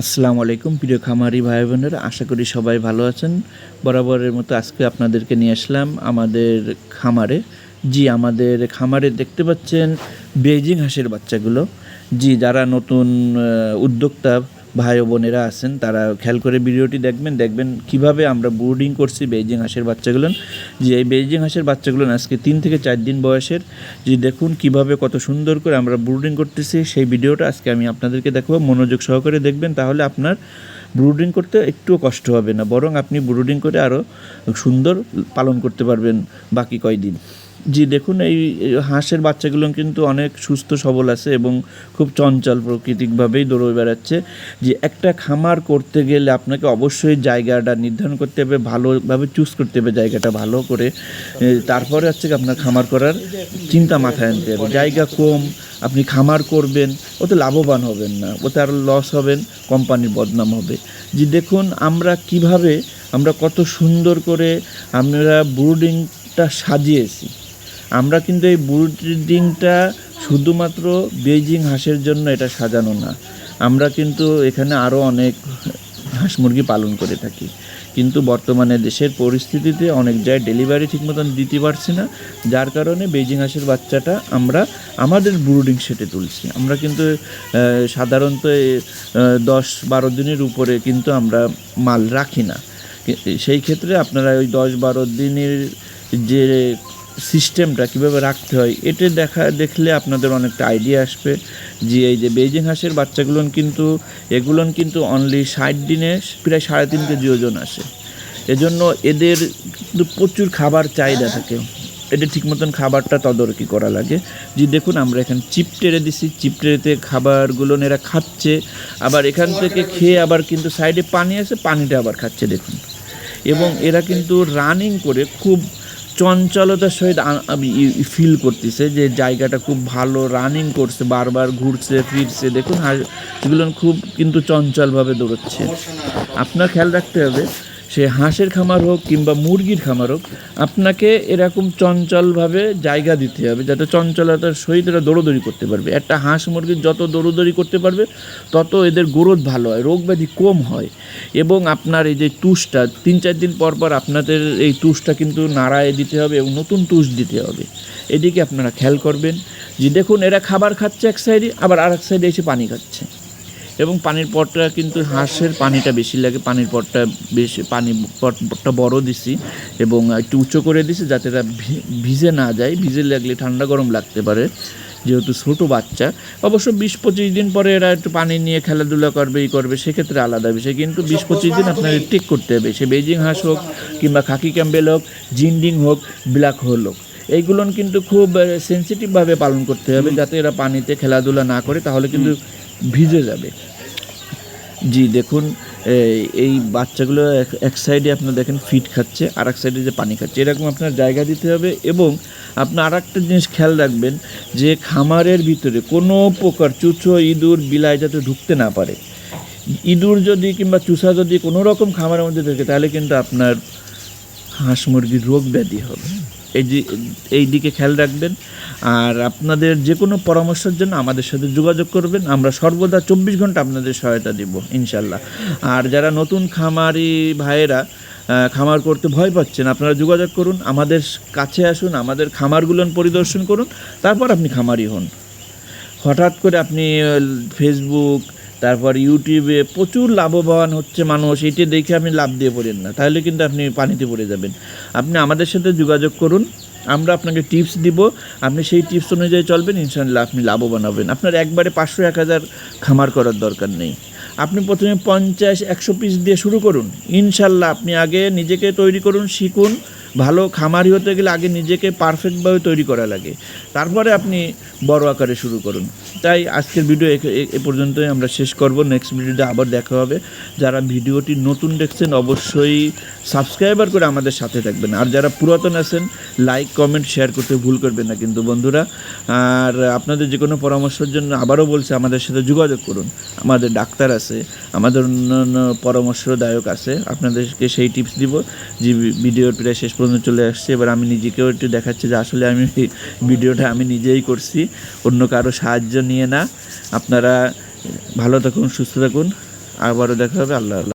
আসসালামু আলাইকুম, প্রিয় খামারি ভাই বোনেরা আশা করি সবাই ভালো আছেন। বরাবরের মতো আজকে আপনাদেরকে নিয়ে আসলাম আমাদের খামারে। জি, আমাদের খামারে দেখতে পাচ্ছেন বেজিং হাঁসের বাচ্চাগুলো। জি, যারা নতুন উদ্যোক্তা ভাই ও বোনেরা আছেন, তারা খেয়াল করে ভিডিওটি দেখবেন দেখবেন কীভাবে আমরা ব্রুডিং করছি বেজিং হাঁসের বাচ্চাগুলো। যে এই বেজিং হাঁসের বাচ্চাগুলো আজকে তিন থেকে চার দিন বয়সের, যে দেখুন কীভাবে কত সুন্দর করে আমরা ব্রুডিং করতেছি, সেই ভিডিওটা আজকে আমি আপনাদেরকে দেখাবো, মনোযোগ সহকারে দেখবেন, তাহলে আপনার ব্রুডিং করতে একটুও কষ্ট হবে না, বরং আপনি ব্রুডিং করে আরও সুন্দর পালন করতে পারবেন বাকি কয়দিন। জি, দেখুন, এই হাঁসের বাচ্চাগুলো কিন্তু অনেক সুস্থ, সবল আছে এবং খুব চঞ্চল প্রকৃতিকভাবেই দৌড়ে বেড়াচ্ছে। যে একটা খামার করতে গেলে আপনাকে অবশ্যই জায়গাটা নির্ধারণ করতে হবে, ভালোভাবে চুজ করতে হবে জায়গাটা ভালো করে। তারপরে হচ্ছে কি আপনার খামার করার চিন্তা মাথায় আনতে হবে। জায়গা কম, আপনি খামার করবেন ওতে লাভবান হবেন না ওতে আরও লস হবেন কোম্পানির বদনাম হবে। যে দেখুন, আমরা কীভাবে, আমরা কত সুন্দর করে আমরা ব্রুডিংটা সাজিয়েছি। আমরা কিন্তু এই ব্রুডিংটা শুধুমাত্র বেজিং হাঁসের জন্য এটা সাজানো না। আমরা কিন্তু এখানে আরও অনেক হাঁস মুরগি পালন করে থাকি। কিন্তু বর্তমানে দেশের পরিস্থিতিতে অনেক জায়গায় ডেলিভারি ঠিক মতন দিতে পারছি না। যার কারণে বেজিং হাঁসের বাচ্চাটা আমরা আমাদের ব্রুডিং সেটে তুলছি। আমরা কিন্তু সাধারণত দশ বারো দিনের উপরে কিন্তু আমরা মাল রাখি না। সেই ক্ষেত্রে আপনারা ওই দশ বারো দিনের যে সিস্টেমটা কীভাবে রাখতে হয়, এটা দেখা, দেখলে আপনাদের অনেকটা আইডিয়া আসবে যে এই যে বেজিং হাঁসের বাচ্চাগুলোন কিন্তু, এগুলোন কিন্তু অনলি ষাট দিনে প্রায় সাড়ে তিন কেজি ওজন আসে। এজন্য এদের কিন্তু প্রচুর খাবার চাহিদা থাকে। এটা ঠিক মতন খাবারটা তদারকি করা লাগে। যে দেখুন, আমরা এখানে চিপ টেরে দিছি, চিপ টেরেতে খাবারগুলো এরা খাচ্ছে। আবার এখান থেকে খেয়ে আবার কিন্তু সাইডে পানি আছে পানিটা আবার খাচ্ছে, দেখুন। এবং এরা কিন্তু রানিং করে খুব চঞ্চলতার সহিত ফিল করতেছে যে জায়গাটা খুব ভালো রানিং করছে, বারবার ঘুরছে, ফিরছে। দেখুন হাঁসগুলো খুব কিন্তু চঞ্চলভাবে দৌড়চ্ছে। আপনার খেয়াল রাখতে হবে সে হাঁসের খামার হোক কিংবা মুরগির খামার হোক, আপনাকে এরকম চঞ্চলভাবে জায়গা দিতে হবে যাতে চঞ্চলতার সহিত এরা দৌড়দৌড়ি করতে পারবে। একটা হাঁস মুরগির যত দৌড়দৌড়ি করতে পারবে, তত এদের গ্রোথ ভালো হয়, রোগ ব্যাধি কম হয়। এবং আপনার এই যে তুষটা, তিন চার দিন পর পর আপনাদের এই তুষটা কিন্তু নাড়ায় দিতে হবে এবং নতুন তুষ দিতে হবে। এদিকে আপনারা খেয়াল করবেন যে দেখুন, এরা খাবার খাচ্ছে এক সাইডে, আবার আর এক সাইডে এসে পানি খাচ্ছে। এবং পানির পটটা কিন্তু হাঁসের পানিটা বেশি লাগে। পানির পটটা বেশি, পানি পট- পটটা বড় দিছি এবং একটু উঁচু করে দিছি যাতে ভি- ভিজে না যায়। ভিজে লাগলে ঠান্ডা গরম লাগতে পারে, যেহেতু ছোটো বাচ্চা। অবশ্য বিশ পঁচিশ দিন পরে এরা একটু পানি নিয়ে খেলাধুলা করবে এই করবে, সেক্ষেত্রে আলাদা বিষয়। কিন্তু বিশ পঁচিশ দিন আপনাকে ঠিক করতে হবে। সে বেজিং হাঁস হোক কিংবা খাকি ক্যাম্বেল হোক, জিন্ডিং হোক, ব্ল্যাক হোল হোক। এইগুলোন কিন্তু খুব সেন্সিটিভভাবে পালন করতে হবে যাতে এরা পানিতে খেলাধুলা না করে তাহলে কিন্তু ভিজে যাবে। জি দেখুন এই- বাচ্চাগুলো এক- এক সাইডে আপনার দেখেন ফিট খাচ্ছে আর এক সাইডে যে পানি খাচ্ছে। এরকম আপনার জায়গা দিতে হবে এবং আপনার আর একটা জিনিস খেয়াল রাখবেন যে খামারের ভিতরে কোনো প্রকার চুচো ইঁদুর বিলাই যাতে ঢুকতে না পারে। ইঁদুর যদি কিংবা চুষা যদি কোনো রকম খামারের মধ্যে থাকে তাহলে কিন্তু আপনার হাঁস মুরগির রোগ ব্যাধি হবে। এই এই দিকে খেয়াল রাখবেন। আর আপনাদের যে কোনো পরামর্শের জন্য আমাদের সাথে যোগাযোগ করবেন। আমরা সর্বদা চব্বিশ ঘণ্টা আপনাদের সহায়তা দিব, ইনশাল্লাহ। আর যারা নতুন খামারি ভাইয়েরা খামার করতে ভয় পাচ্ছেন, আপনারা যোগাযোগ করুন, আমাদের কাছে আসুন, আমাদের খামারগুলো পরিদর্শন করুন, তারপর আপনি খামারি হন। হঠাৎ করে আপনি ফেসবুক তারপর ইউটিউবে প্রচুর লাভবান হচ্ছে মানুষ, এটি দেখে আপনি লাভ দিয়ে পড়েন না। তাহলে কিন্তু আপনি পানিতে পড়ে যাবেন। আপনি আমাদের সাথে যোগাযোগ করুন, আমরা আপনাকে টিপস দিব। আপনি সেই টিপস অনুযায়ী চলবেন ইনশাল্লাহ আপনি লাভবান হবেন। আপনার একবারে পাঁচশো এক হাজার খামার করার দরকার নেই। আপনি প্রথমে পঞ্চাশ, একশো পিস দিয়ে শুরু করুন। ইনশাল্লাহ আপনি আগে নিজেকে তৈরি করুন, শিখুন ভালো খামারি হতে গেলে আগে নিজেকে পারফেক্টভাবে তৈরি করা লাগে। তারপরে আপনি বড় আকারে শুরু করুন। তাই আজকের ভিডিও এ- পর্যন্তই আমরা শেষ করব। নেক্সট ভিডিওতে আবার দেখা হবে। যারা ভিডিওটি নতুন দেখছেন, অবশ্যই সাবস্ক্রাইবার করে আমাদের সাথে থাকবেন। আর যারা পুরাতন আছেন লাইক কমেন্ট শেয়ার করতে ভুল করবেন না কিন্তু বন্ধুরা। আর আপনাদের যে কোনো পরামর্শের জন্য আবারও বলছি, আমাদের সাথে যোগাযোগ করুন। আমাদের ডাক্তার আছে, আমাদের অন্যান্য পরামর্শদায়ক আছে। আপনাদেরকে সেই টিপস দিব। যে ভিডিওর প্রায় শেষ পর্যন্ত চলে আসছে। এবার আমি নিজেকেও একটু দেখাচ্ছি যে আসলে আমি ভিডিওটা আমি নিজেই করছি। অন্য কারও সাহায্য নিয়ে না। আপনারা ভালো থাকুন, সুস্থ থাকুন। আবারও দেখা হবে। আল্লাহ আল্লাহ